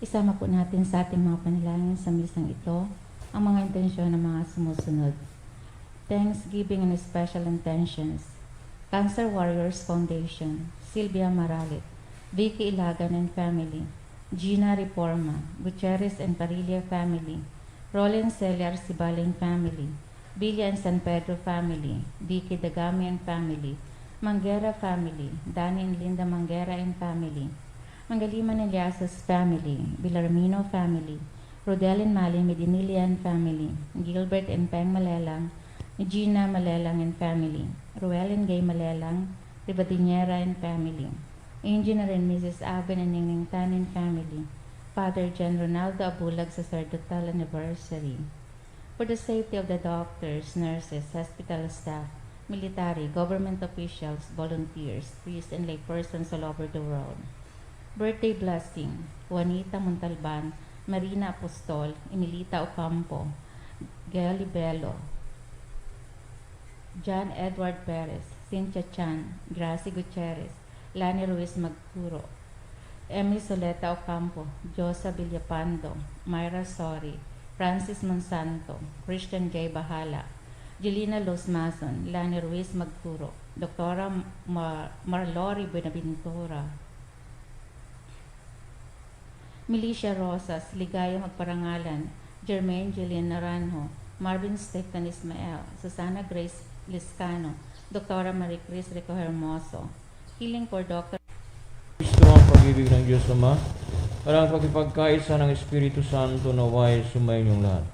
Isama po natin sa ating mga panalangin sa misang ito ang mga intensyon ng mga sumusunod. Thanksgiving and special intentions. Cancer Warriors Foundation, Sylvia Maralit, Vicky Ilagan and family, Gina Reforma, Gutierrez and Parilla family, Roland Celiar Sibaling family, Billy and San Pedro family, Vicky Dagami and family, Manguera family, Danny and Linda Manguera and family, Mangaliman and Liasas family, Villarmino family, Rodel and Mali Medinilian family, Gilbert and Peng Malelang, Gina Malelang and family, Ruel and Gay Malelang, Ribadinera and family, Engineer and Mrs. Aben and Ningning Tan family, Father John Ronaldo Abulag Sacerdotal Anniversary. For the safety of the doctors, nurses, hospital staff, military, government officials, volunteers, priests, and laypersons all over the world. Birthday blessing, Juanita Montalban, Marina Apostol, Emilita Ocampo, Gail Libelo, John Edward Perez, Cynthia Chan, Gracie Gutierrez, Lani Ruiz Magturo, Emily Soleta Ocampo, Josa Villapando, Myra Sori, Francis Monsanto, Christian J. Bahala, Jelina Los Mason, Lani Ruiz Magturo, Dr. Mar- Marlori Buenaventura, Milicia Rosas, Ligaya Magparangalan, Jermaine Julian Naranjo, Marvin Stephen Ismael, Susana Grace Liscano, Dr. Marie Cris Rico Hermoso, Healing for Dr. Gusto ang pag-ibig ng Diyos Ama, parang pagkipagkaisa ng Espiritu Santo na way sumayin yung lahat.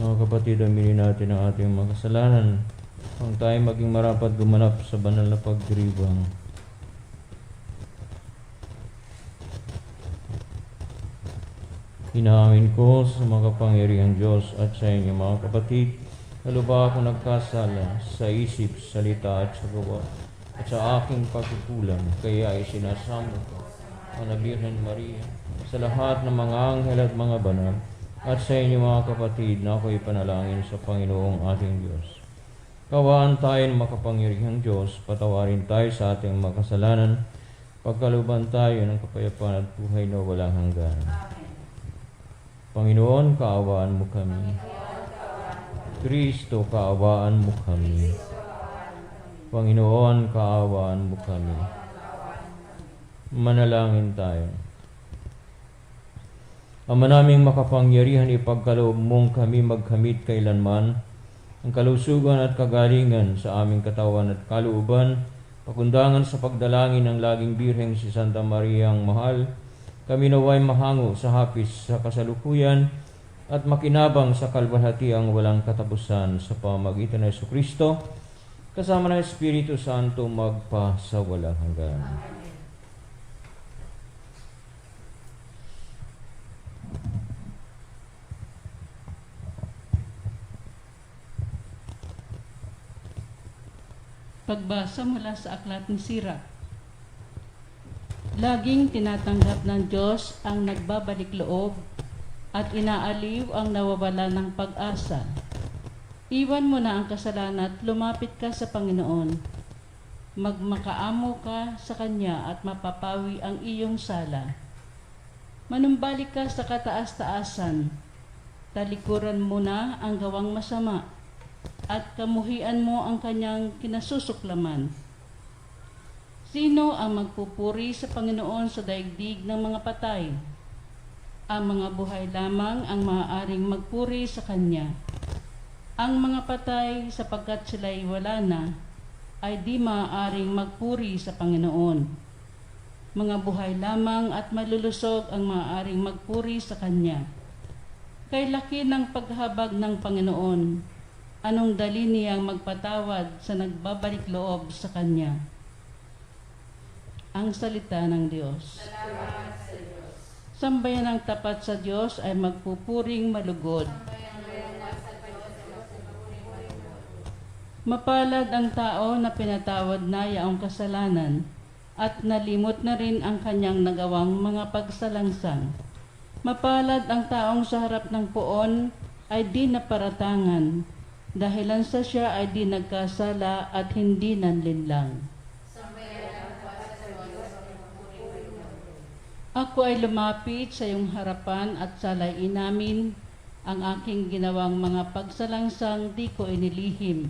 Mga kapatid, aminin natin ang ating mga kasalanan kung tayo maging marapat gumanap sa banal na pagdiriwang. Hinahamin ko sa mga kapangyarihang Diyos at sa inyo mga kapatid, lalo ba ako nagkasala sa isip, salita at sa gawa at sa aking pagkukulang, kaya ay sinasamo ko ang Birhen Maria sa lahat ng mga anghel at mga banal at sa inyo mga kapatid na ako'y panalangin sa Panginoong ating Diyos. Kawaan tayo ng makapangyarihang Diyos, patawarin tayo sa ating mga kasalanan, pagkaluban tayo ng kapayapaan at buhay na walang hanggan. Panginoon, kaawaan mo kami. Kristo, kaawaan mo kami. Panginoon, kaawaan mo kami. Manalangin tayo. Ama naming makapangyarihan, ipagkaloob mong kami magkamit kailanman ang kalusugan at kagalingan sa aming katawan at kalooban, pakundangan sa pagdalangin ng laging birheng si Santa Maria ang mahal, kami naway mahango sa hapis sa kasalukuyan at makinabang sa kalwalhatiang walang katapusan sa pamagitan ng Yesu Kristo, kasama ng Espiritu Santo magpa sa walang hanggan. Pagbasa mula sa aklat ni Sira. Laging tinatanggap ng Diyos ang nagbabalik loob at inaaliw ang nawawala ng pag-asa. Iwan mo na ang kasalanan at lumapit ka sa Panginoon. Magmakaamo ka sa Kanya at mapapawi ang iyong sala. Manumbalik ka sa kataas-taasan. Talikuran mo na ang gawang masama at kamuhian mo ang kanyang kinasusuklaman. Sino ang magpupuri sa Panginoon sa daigdig ng mga patay? Ang mga buhay lamang ang maaaring magpuri sa Kanya. Ang mga patay sapagkat sila'y wala na, ay di maaaring magpuri sa Panginoon. Mga buhay lamang at malulusog ang maaaring magpuri sa Kanya. Kay laki ng paghabag ng Panginoon, anong dali niyang magpatawad sa nagbabalik loob sa Kanya. Ang salita ng Diyos. Sambayan ng tapat sa Diyos ay magpupuring malugod. Mapalad ang tao na pinatawad na yaong kasalanan at nalimot na rin ang kanyang nagawang mga pagsalangsang. Mapalad ang taong sa harap ng poon ay di naparatangan dahilan sa siya ay di nagkasala at hindi nanlinlang. Ako ay lumapit sa iyong harapan at salay inamin ang aking ginawang mga pagsalangsang di ko inilihim.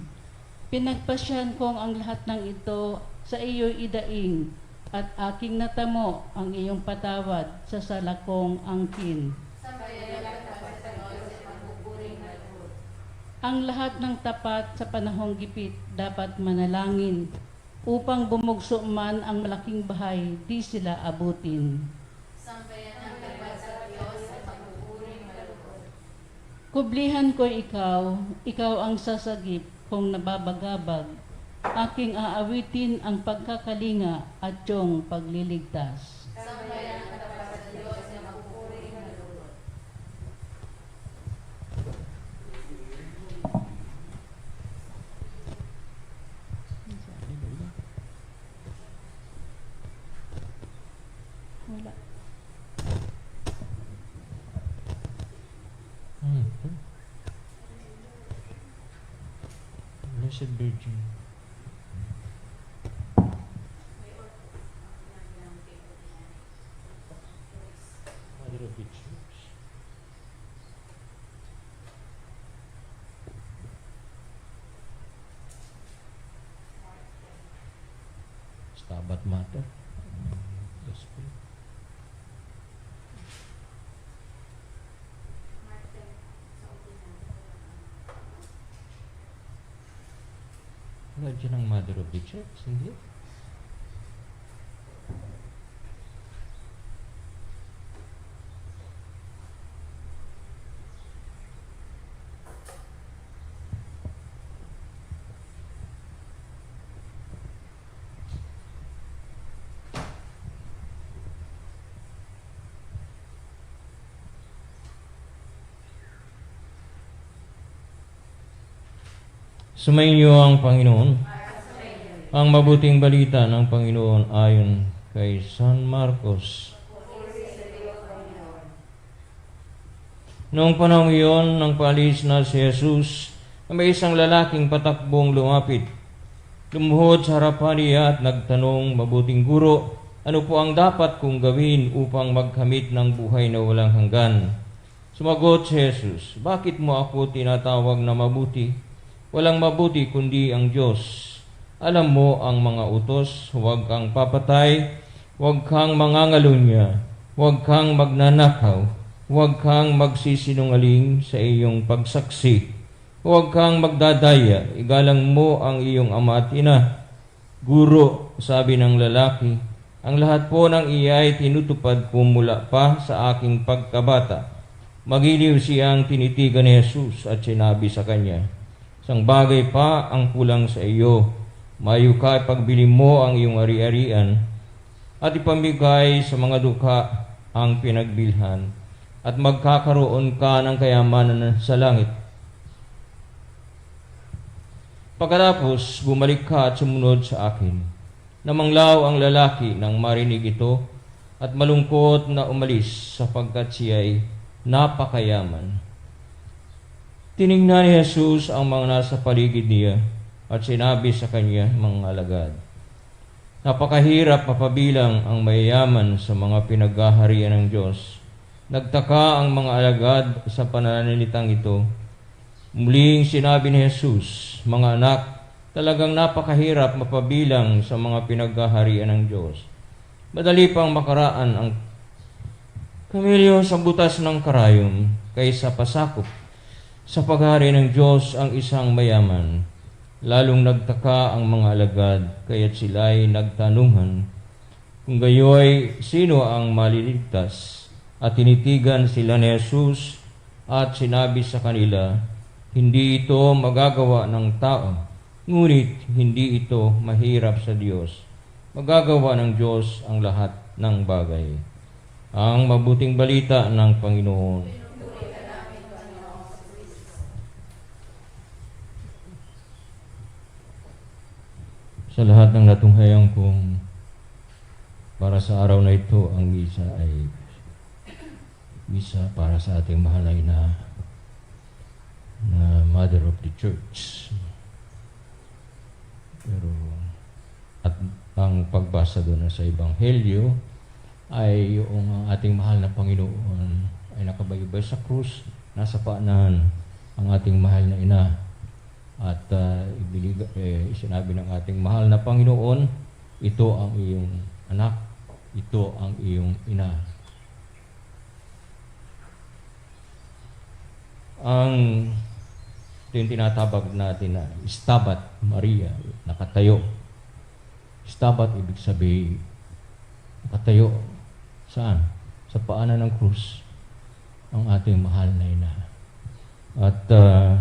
Pinagpasyan kong ang lahat ng ito sa iyo'y idaing at aking natamo ang iyong patawad sa salakong angkin. Ang lahat ng tapat sa panahong gipit dapat manalangin upang bumugso man ang malaking bahay, di sila abutin. Kublihan ko ikaw, ikaw ang sasagip kung nababagabag. Aking aawitin ang pagkakalinga at yung pagliligtas. Wala. Blessed Virgin. Mother of the Church. Stabat Mater. Dyan ang Mother of the Church, hindi? Sumainyo ang Panginoon. Ang mabuting balita ng Panginoon ayon kay San Marcos. Noong panahon iyon, nang paalis na si Jesus, may isang lalaking patakbong lumapit. Lumuhod sa harapan niya at nagtanong, Mabuting guro, ano po ang dapat kong gawin upang magkamit ng buhay na walang hanggan? Sumagot si Jesus, Bakit mo ako tinatawag na mabuti? Walang mabuti kundi ang Diyos. Alam mo ang mga utos, huwag kang papatay, huwag kang mangangalunya, huwag kang magnanakaw, huwag kang magsisinungaling sa iyong pagsaksi, huwag kang magdadaya, igalang mo ang iyong ama at ina. Guro, sabi ng lalaki, ang lahat po ng iyay tinutupad ko mula pa sa aking pagkabata. Magiliw siyang tinitigan ni Jesus at sinabi sa kanya, Sang bagay pa ang kulang sa iyo. Mayo ka pagbili mo ang iyong ari-arian at ipamigay sa mga dukha ang pinagbilhan at magkakaroon ka ng kayamanan sa langit. Pagkatapos, bumalik ka at sumunod sa akin. Namanglaw ang lalaki nang marinig ito at malungkot na umalis sapagkat siya'y napakayaman. Tiningnan ni Jesus ang mga nasa paligid niya at sinabi sa kanya, mga alagad, Napakahirap mapabilang ang mayayaman sa mga pinaghaharian ng Diyos. Nagtaka ang mga alagad sa pananalitang ito. Muling sinabi ni Jesus, Mga anak, talagang napakahirap mapabilang sa mga pinaghaharian ng Diyos. Madali pang makaraan ang kamilyo sa butas ng karayom kaysa pasakop sa paghari ng Diyos ang isang mayaman. Lalong nagtaka ang mga alagad, kaya't sila'y nagtanungan. Kung gayoy, sino ang maliligtas? At tinitigan sila ni Jesus at sinabi sa kanila, Hindi ito magagawa ng tao, ngunit hindi ito mahirap sa Diyos. Magagawa ng Diyos ang lahat ng bagay. Ang mabuting balita ng Panginoon. Sa lahat ng natunghayang kong para sa araw na ito, ang misa ay misa para sa ating mahalay na na Mother of the Church. Pero at ang pagbasa doon sa Ebanghelyo ay yung ating mahal na Panginoon ay nakabayubay sa krus, nasa paanan ang ating mahal na ina. At uh, ibilig, eh, sinabi ng ating mahal na Panginoon, ito ang iyong anak, ito ang iyong ina. Ang ito yung tinatabag natin na Stabat Maria, nakatayo. Stabat ibig sabihin, nakatayo. Saan? Sa paanan ng krus ang ating mahal na ina. At uh,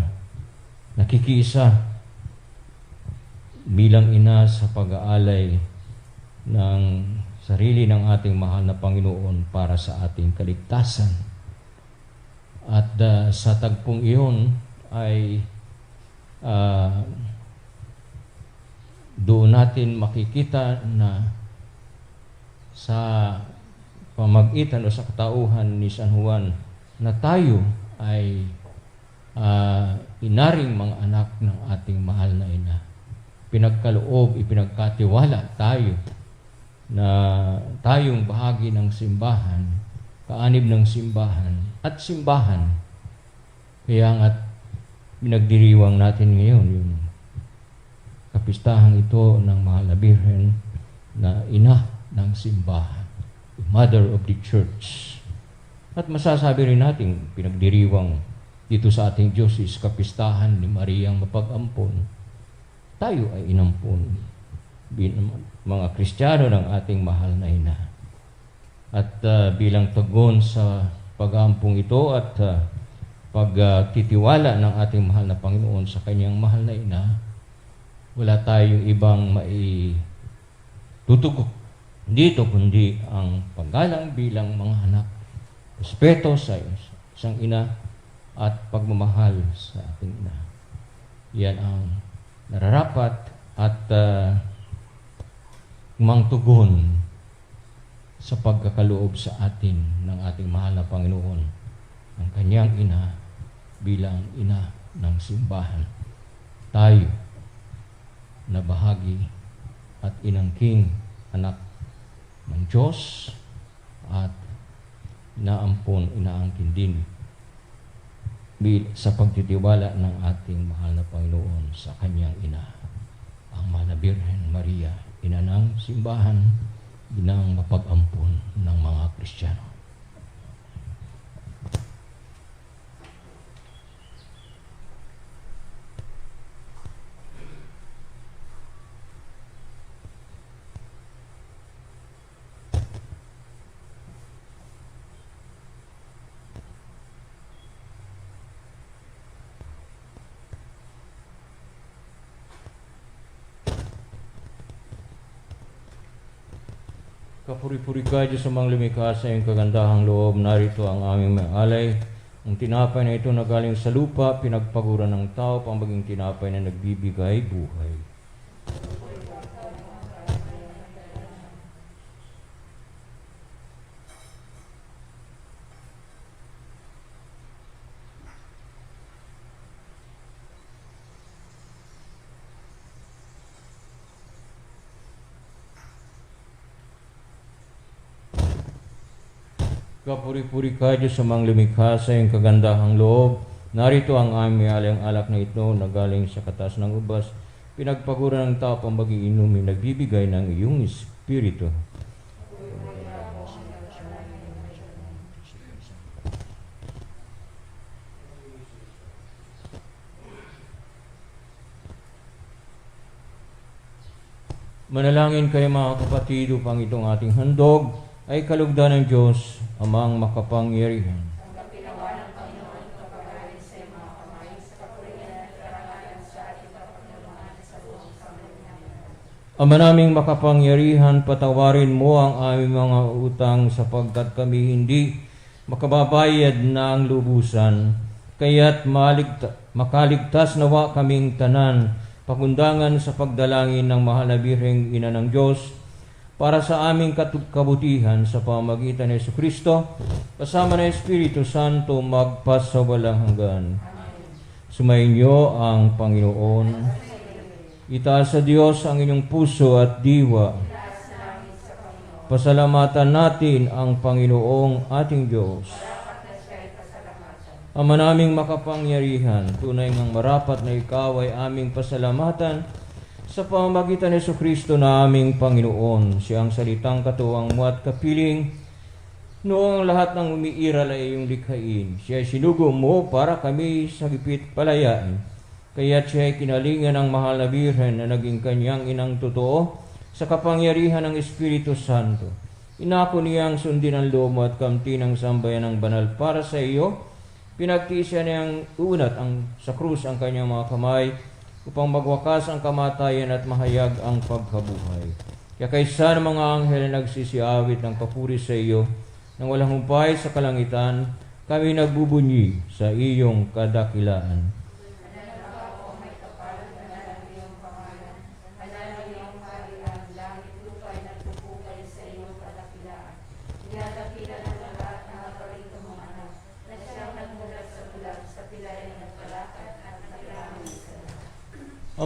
nakikiisa bilang ina sa pag-aalay ng sarili ng ating mahal na Panginoon para sa ating kaligtasan. At uh, sa tagpong iyon ay uh, doon natin makikita na sa pamagitan o sa katauhan ni San Juan na tayo ay uh, inaring mga anak ng ating mahal na ina. Pinagkaloob, ipinagkatiwala tayo na tayong bahagi ng simbahan, kaanib ng simbahan at simbahan. Kaya nga't pinagdiriwang natin ngayon yung kapistahang ito ng mahal na Birhen na ina ng simbahan, Mother of the Church. At masasabi rin natin, pinagdiriwang dito sa ating Diyos is kapistahan ni Mariang mapag-ampon. Tayo ay inampon. Bin- mga Kristiyano ng ating mahal na ina. At uh, bilang tugon sa pag-aampong ito at uh, pagtitiwala ng ating mahal na Panginoon sa kanyang mahal na ina, wala tayong ibang mai tutugok dito kundi ang paggalang bilang mga anak, respeto sa isang ina at pagmamahal sa ating ina. Yan ang nararapat at uh, mangtugon sa pagkakaloob sa atin ng ating mahal na Panginoon, ang kanyang ina bilang ina ng simbahan. Tayo na bahagi at inangking anak ng Diyos at inaampon, inaangkin din sa pagtitiwala ng ating mahal na Panginoon sa kanyang ina, ang mahal na Birhen Maria, ina ng simbahan, inang mapag-ampon ng mga Kristiyano. Kapuri-puri ka Diyos sa mga lumikha sa iyong kagandahang loob. Narito ang aming may alay. Ang tinapay na ito na galing sa lupa, pinagpaguran ng tao, pang maging tinapay na nagbibigay buhay. Kapuri-puri ka Diyos sa mga lumikha sa iyong kagandahang loob. Narito ang aming alang alak na ito na galing sa katas ng ubas. Pinagpaguran ng tao pang magiinumin, nagbibigay ng iyong espiritu. Manalangin kayo mga kapatid upang itong ating handog ay kalugdan ng Diyos, amang makapangyarihan. Ama naming makapangyarihan, patawarin mo ang aming mga utang sapagkat kami hindi makababayad na ang lubusan. Kaya't maligta, makaligtas nawa kaming tanan, pagundangan sa pagdalangin ng mahal na Birheng Ina ng Diyos, para sa aming kabutihan sa pamagitan ni Yesu Kristo, kasama ng Espiritu Santo magpas sa walang hanggan. Sumainyo ang Panginoon. Itaas sa Diyos ang inyong puso at diwa. Pasalamatan natin ang Panginoong ating Diyos. Ama naming makapangyarihan, tunay ngang marapat na ikaw ay aming pasalamatan sa pamamagitan ni Yesu Kristo na aming Panginoon. Siya ang salitang katuwang mo at kapiling noong lahat ng umiiral ay iyong likhain. Siya sinugo mo para kami sa gipit palayain. Kaya siya ay kinalingan ng mahal na birhen na naging kanyang inang totoo sa kapangyarihan ng Espiritu Santo. Inako niyang sundin ang loob at kamti ng sambayan ng banal para sa iyo. Pinagtiis siya niyang unat ang, sa krus ang kanyang mga kamay upang magwakas ang kamatayan at mahayag ang pagkabuhay. Kaya kaysa ng mga anghel na nagsisiawit ng papuri sa iyo, nang walang humpay sa kalangitan, kami nagbubunyi sa iyong kadakilaan.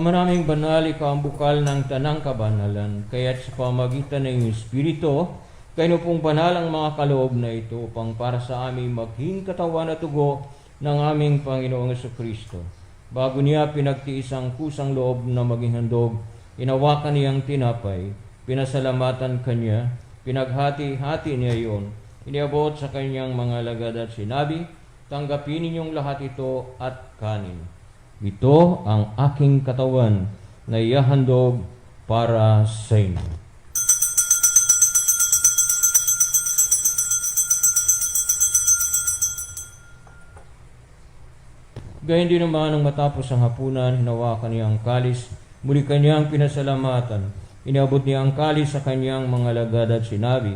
Maraming banal, ikaw ang bukal ng tanang kabanalan, kaya't sa pamagitan ng iyong Espiritu, kayo pong banal ang mga kaloob na ito upang para sa aming maging katawan at tugo ng aming Panginoong Yeso Kristo. Bago niya pinagtiis ang kusang loob na maging handog, inawakan niyang tinapay, pinasalamatan kanya, pinaghati-hati niya iyon, iniabot sa kanyang mga lagad at sinabi, Tanggapin ninyong lahat ito at kanin. Ito ang aking katawan na iyahandog para sa inyo. Gayun din naman nang matapos ang hapunan, hinawakan niya ang kalis, muli kanyang pinasalamatan. Inabot niya ang kalis sa kanyang mga lagad at sinabi,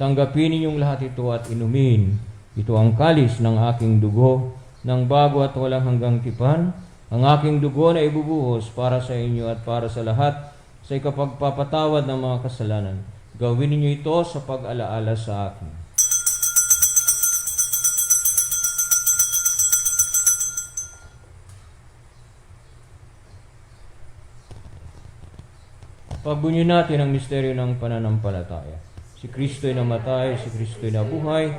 Tanggapin ninyong lahat ito at inumin. Ito ang kalis ng aking dugo, ng bago at walang hanggang tipan, ang aking dugo na ibubuhos para sa inyo at para sa lahat sa ikapagpapatawad ng mga kasalanan. Gawin ninyo ito sa pag-alaala sa akin. Pagbunyo natin ang misteryo ng pananampalataya. Si Kristo'y namatay, si Kristo'y nabuhay,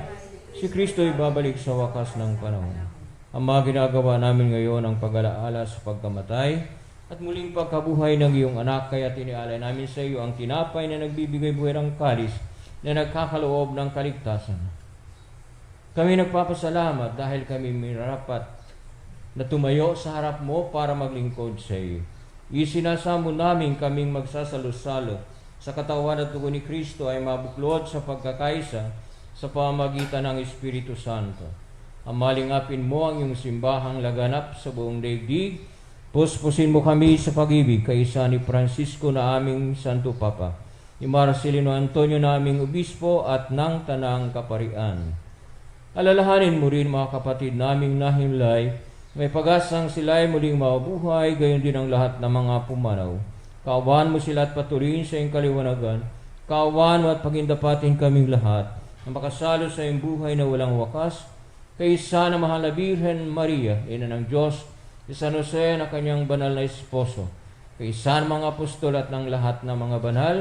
si Kristo'y babalik sa wakas ng panahon. Ang mga ginagawa namin ngayon ang pag-alaala sa pagkamatay at muling pagkabuhay ng iyong anak kaya tinialay namin sa iyo ang tinapay na nagbibigay buhay ng kalis na nagkakaloob ng kaligtasan. Kami nagpapasalamat dahil kami minarapat na tumayo sa harap mo para maglingkod sa iyo. Isinasamo namin kaming magsasalo-salo sa katawan at dugo ni Kristo ay mabuklod sa pagkakaisa sa pamagitan ng Espiritu Santo. Amalingapin mo ang iyong simbahang laganap sa buong daigdig. Puspusin mo kami sa pag-ibig kaisa ni Francisco na aming Santo Papa, ni Marcelino Antonio na aming Obispo at ng Tanang Kaparian. Alalahanin mo rin mga kapatid naming nahimlay, may pag-asang sila ay muling mabuhay, gayon din ang lahat ng mga pumanaw. Kaawaan mo sila at patuloyin sa iyong kaliwanagan. Kaawaan mo at pagindapatin kaming lahat na makasalo sa iyong buhay na walang wakas. Kaysa na mahal na Birhen Maria, ina ng Diyos, si San Jose na kanyang banal na esposo. Kaysa ng mga apostol at ng lahat ng mga banal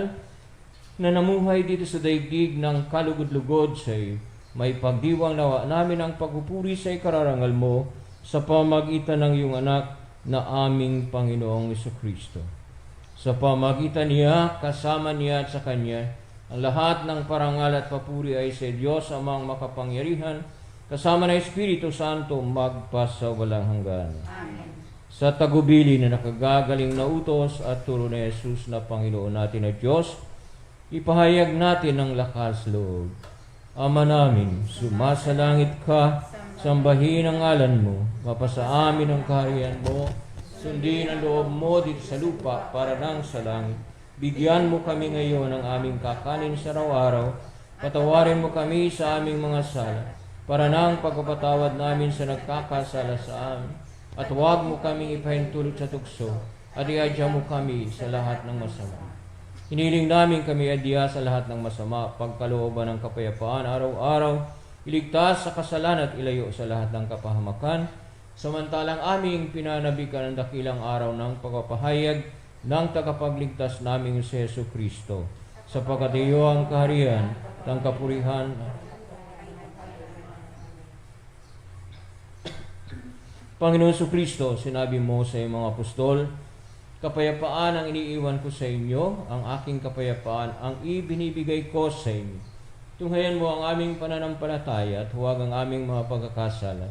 na namuhay dito sa daigdig ng kalugod-lugod sa iyo. May pagdiwang nawa namin ang pagpupuri sa ikararangal mo sa pamagitan ng iyong anak na aming Panginoong Iso Kristo. Sa pamagitan niya, kasama niya at sa Kanya, ang lahat ng parangal at papuri ay sa Diyos amang makapangyarihan, kasama ng Espiritu Santo magpasa walang hanggan. Sa tagubili na nakagagaling na utos at turo ni Jesus na Panginoon natin at Diyos, ipahayag natin ang lakas loob. Ama namin, sumasalangit ka, sambahin ang ngalan mo, mapasa amin ang kaharian mo, Sundin ang loob mo dito sa lupa para nang sa langit. Bigyan mo kami ngayon ng aming kakanin sa araw-araw. Patawarin mo kami sa aming mga sala para nang pagpapatawad namin sa nagkakasala sa amin. At huwag mo kaming ipahintulot sa tukso at iadya mo kami sa lahat ng masama. Hiniling namin kami adya sa lahat ng masama, pagkalooban ng kapayapaan araw-araw, iligtas sa kasalanan at ilayo sa lahat ng kapahamakan, Samantalang aming pinanabikan ang dakilang araw ng pagpapahayag ng tagapagligtas naming si Yesu Kristo. sapagkat iyo ang kaharian, ang kapurihan, Panginoon Su Kristo, sinabi mo sa iyong mga apostol, Kapayapaan ang iniiwan ko sa inyo, ang aking kapayapaan ang ibinibigay ko sa inyo. Tunghayan mo ang aming pananampalataya at huwag ang aming mga pagkakasala.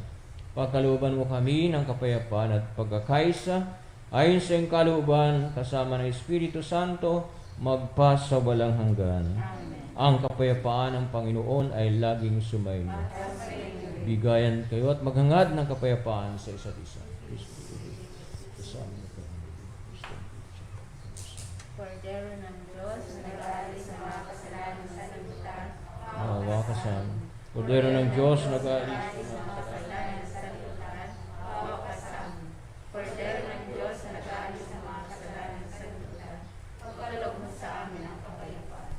Pagkalooban mo kami ng kapayapaan at pagkakaisa, ayon sa iyong kalooban, kasama ng Espiritu Santo, magpa sa walang hanggan. Ang kapayapaan ng Panginoon ay laging sumayin mo. Bigayan kayo at maghangad ng kapayapaan sa isa't isa. Kordero ng Diyos, nag-aalis sa mga kasalanan sa libutan, Maawa ka sa amin. Kordero ng Diyos, nag-aalis sa mga kasalanan sa libutan, awa ka sa amin. Kordero ng Diyos, nag-aalis sa mga kasalanan sa libutan, pagkaloob mo sa amin ang kapayapaan.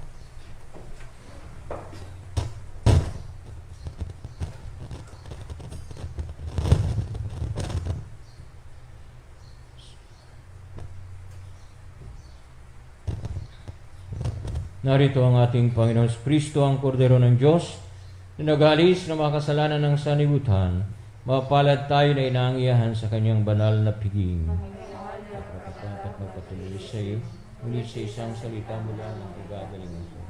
Narito ang ating Panginoon Kristo, ang Kordero ng Diyos, na nag-alis ng mga kasalanan ng sanibutan. Mapalad tayo na inaangiyahan sa kanyang banal na piging. Kapatapat magpatuloy sa iyo, muli sa isang salita mula ng kagagalingan ko.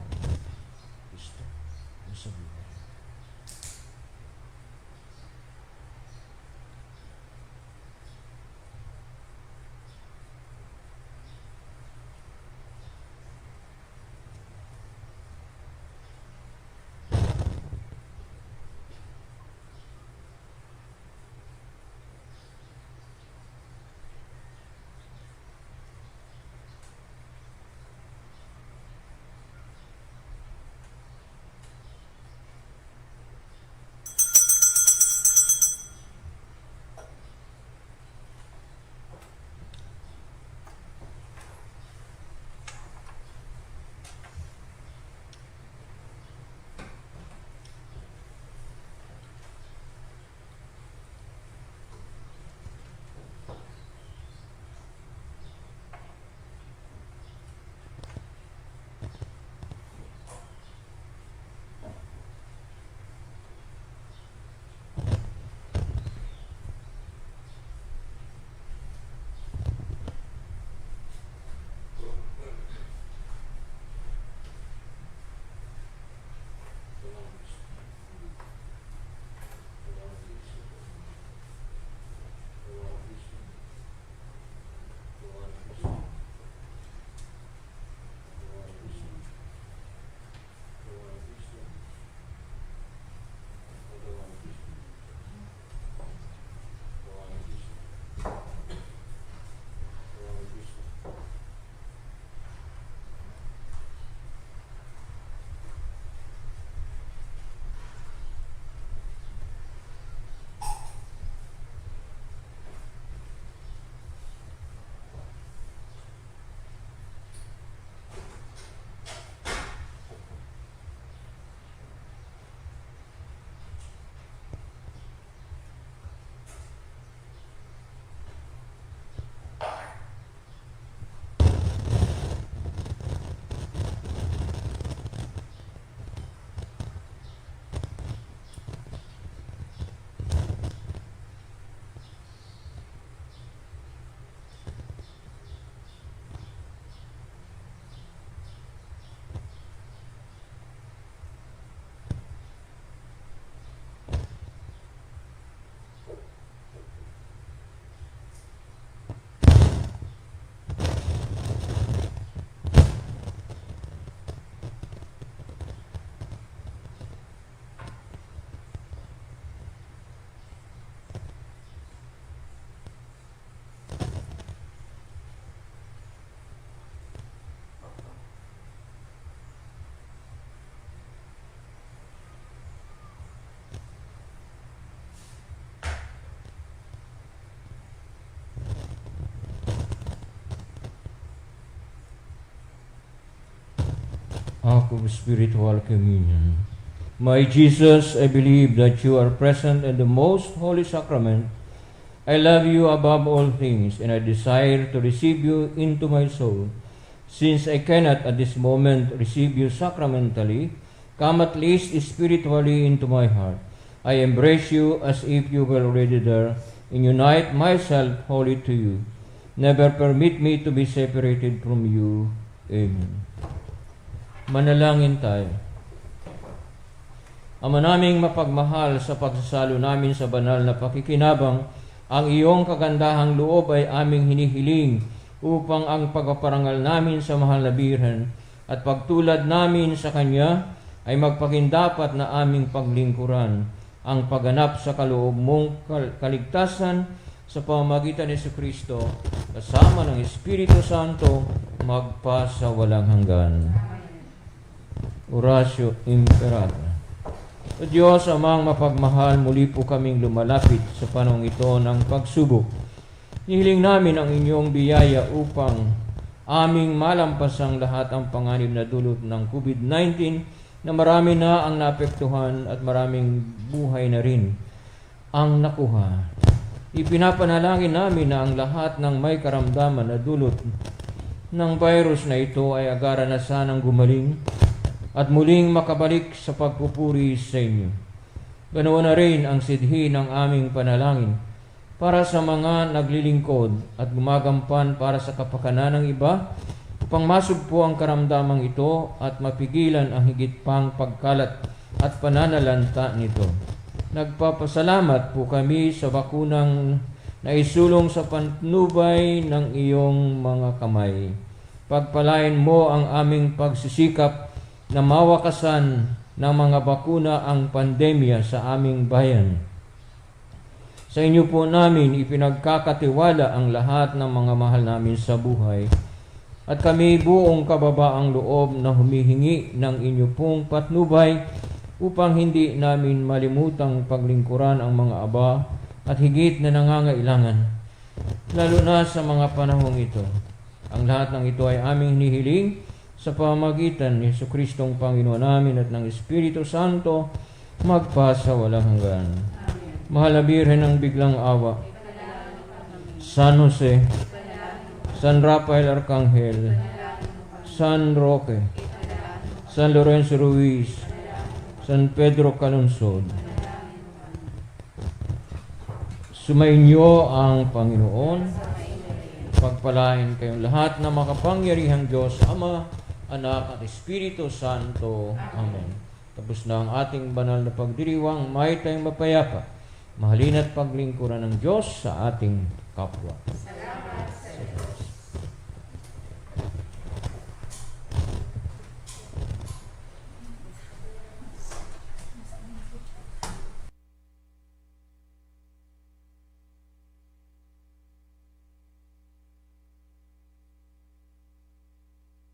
Act of Spiritual Communion. My Jesus, I believe that you are present in the most holy sacrament. I love you above all things, and I desire to receive you into my soul. Since I cannot at this moment receive you sacramentally, come at least spiritually into my heart. I embrace you as if you were already there, and unite myself wholly to you. Never permit me to be separated from you. Amen. Manalangin tayo. Ama naming mapagmahal sa pagsasalo namin sa banal na pakikinabang, ang iyong kagandahang loob ay aming hinihiling upang ang pagpaparangal namin sa mahal na birhen at pagtulad namin sa Kanya ay magpagindapat na aming paglingkuran ang pagganap sa kaloob mong kal- kaligtasan sa pamamagitan ni Kristo kasama ng Espiritu Santo magpa sa walang hanggan. Horacio Imperator. O Diyos, amang mapagmahal, muli po kaming lumalapit sa panong ito ng pagsubok. Hiling namin ang inyong biyaya upang aming malampas ang lahat ang panganib na dulot ng COVID-19 na marami na ang naapektuhan at maraming buhay na rin ang nakuha. Ipinapanalangin namin na ang lahat ng may karamdaman na dulot ng virus na ito ay agara na sanang gumaling at muling makabalik sa pagpupuri sa inyo. Ganoon na rin ang sidhi ng aming panalangin para sa mga naglilingkod at gumagampan para sa kapakanan ng iba upang masugpo ang karamdamang ito at mapigilan ang higit pang pagkalat at pananalanta nito. Nagpapasalamat po kami sa bakunang naisulong sa panubay ng iyong mga kamay. Pagpalain mo ang aming pagsisikap na mawakasan ng mga bakuna ang pandemya sa aming bayan. Sa inyo po namin ipinagkakatiwala ang lahat ng mga mahal namin sa buhay at kami buong kababaang loob na humihingi ng inyo pong patnubay upang hindi namin malimutang paglingkuran ang mga aba at higit na nangangailangan, lalo na sa mga panahong ito. Ang lahat ng ito ay aming hinihiling sa pamagitan ni Yesu Kristong Panginoon namin at ng Espiritu Santo magpasa walang hanggan. Mahal na Birhen ng biglang awa, San Jose, San Rafael Arcangel, San Roque, San Lorenzo Ruiz, San Pedro Calunsod. Sumainyo ang Panginoon. Pagpalain kayong lahat na makapangyarihang Diyos, Ama, Anak at Espiritu Santo. Amen. Tapos na ang ating banal na pagdiriwang, may tayong mapayapa, mahalin at paglingkuran ng Diyos sa ating kapwa.